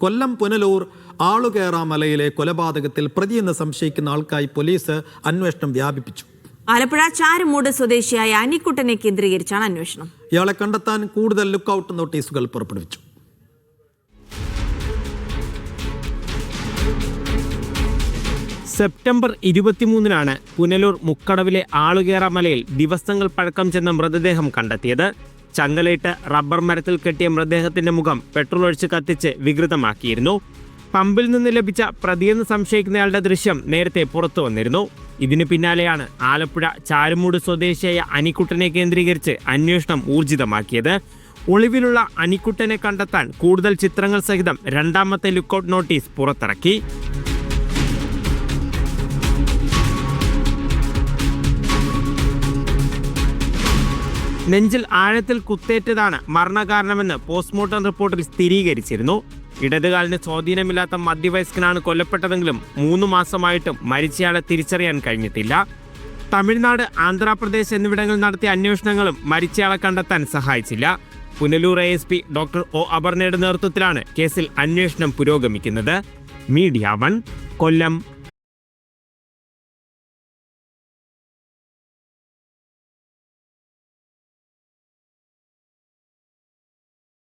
കൊല്ലം പുനലൂർ ആളുകേറാമലയിലെ കൊലപാതകത്തിൽ പ്രതിയെന്ന് സംശയിക്കുന്ന ആൾക്കായി പോലീസ് അന്വേഷണം വ്യാപിപ്പിച്ചു. ആലപ്പുഴ ചാരുമൂട് സ്വദേശിയായ അനിക്കുട്ടനെ കേന്ദ്രീകരിച്ചാണ് അന്വേഷണം. ഇയാളെ കണ്ടെത്താൻ കൂടുതൽ ലുക്കൌട്ട് നോട്ടീസുകൾ പുറപ്പെടുവിച്ചു. സെപ്റ്റംബർ ഇരുപത്തിമൂന്നിനാണ് പുനലൂർ മുക്കടവിലെ ആളുകേറ മലയിൽ ദിവസങ്ങൾ പഴക്കം ചെന്ന മൃതദേഹം കണ്ടെത്തിയത്. ചങ്ങലയിട്ട് റബ്ബർ മരത്തിൽ കെട്ടിയ മൃതദേഹത്തിന്റെ മുഖം പെട്രോൾ ഒഴിച്ച് കത്തിച്ച് വികൃതമാക്കിയിരുന്നു. പമ്പിൽ നിന്ന് ലഭിച്ച പ്രതിയെന്ന് സംശയിക്കുന്നയാളുടെ ദൃശ്യം നേരത്തെ പുറത്തു വന്നിരുന്നു. ഇതിനു പിന്നാലെയാണ് ആലപ്പുഴ ചാരുമൂട് സ്വദേശിയായ അനിക്കുട്ടനെ കേന്ദ്രീകരിച്ച് അന്വേഷണം ഊർജിതമാക്കിയത്. ഒളിവിലുള്ള അനിക്കുട്ടനെ കണ്ടെത്താൻ കൂടുതൽ ചിത്രങ്ങൾ സഹിതം രണ്ടാമത്തെ ലുക്കൌട്ട് നോട്ടീസ് പുറത്തിറക്കി. നെഞ്ചിൽ ആഴത്തിൽ കുത്തേറ്റതാണ് മരണകാരണമെന്ന് പോസ്റ്റ്മോർട്ടം റിപ്പോർട്ടിൽ സ്ഥിരീകരിച്ചിരുന്നു. ഇടതുകാലിന് സ്വാധീനമില്ലാത്ത മധ്യവയസ്കനാണ് കൊല്ലപ്പെട്ടതെങ്കിലും മൂന്ന് മാസമായിട്ടും മരിച്ചയാളെ തിരിച്ചറിയാൻ കഴിഞ്ഞിട്ടില്ല. തമിഴ്നാട് ആന്ധ്രാപ്രദേശ് എന്നിവിടങ്ങളിൽ നടത്തിയ അന്വേഷണങ്ങളും മരിച്ചയാളെ കണ്ടെത്താൻ സഹായിച്ചില്ല. Punalur A S P doctor O അപർണയുടെ നേതൃത്വത്തിലാണ് കേസിൽ അന്വേഷണം പുരോഗമിക്കുന്നത്. Media one Kollam.